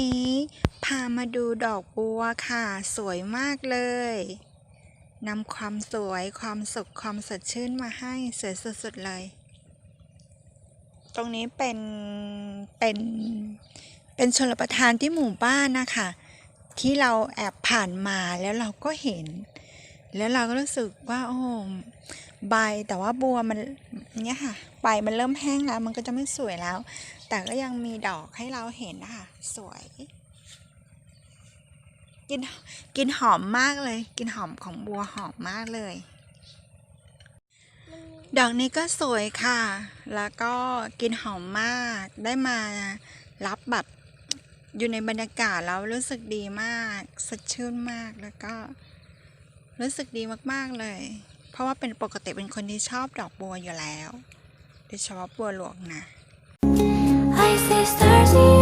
นี้พามาดูดอกบัวค่ะ สวยมากเลยนำความสวยความสุขความสดชื่นมาให้สวยสุดๆเลย ตรงนี้เป็นเป็นเป็นชลประทานที่หมู่บ้านนะคะ ที่เราแอบผ่านมาแล้วเราก็เห็น แล้วเราก็รู้สึกว่าโอ้ ใบแต่ว่าบัวมันเนี้ยค่ะใบมันเริ่มแห้งแล้ว มันก็จะไม่สวยแล้ว แต่ก็ยังมีดอกให้เราเห็นนะคะสวยกินกินหอมมากเลย กินหอมของบัวหอมมากเลย ดอกนี้ก็สวยค่ะ แล้วก็กินหอมมากได้มารับแบบอยู่ในบรรยากาศแล้วรู้สึกดีมาก สดชื่นมากแล้วก็ รู้สึกดีมาก ๆ เลย เพราะว่าเป็นปกติเป็นคนที่ชอบดอกบัวอยู่แล้วโดยเฉพาะบัวหลวงนะ I see stars in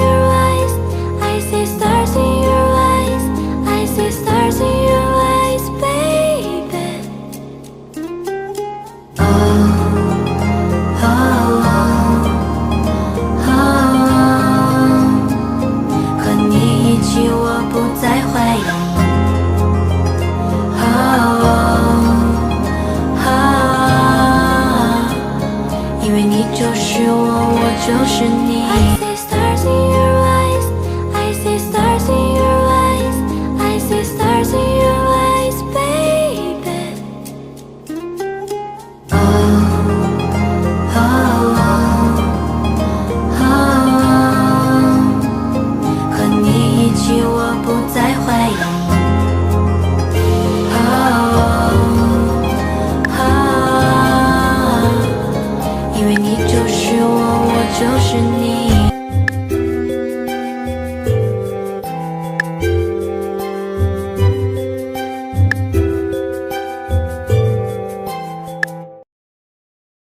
为你就是我，我就是你。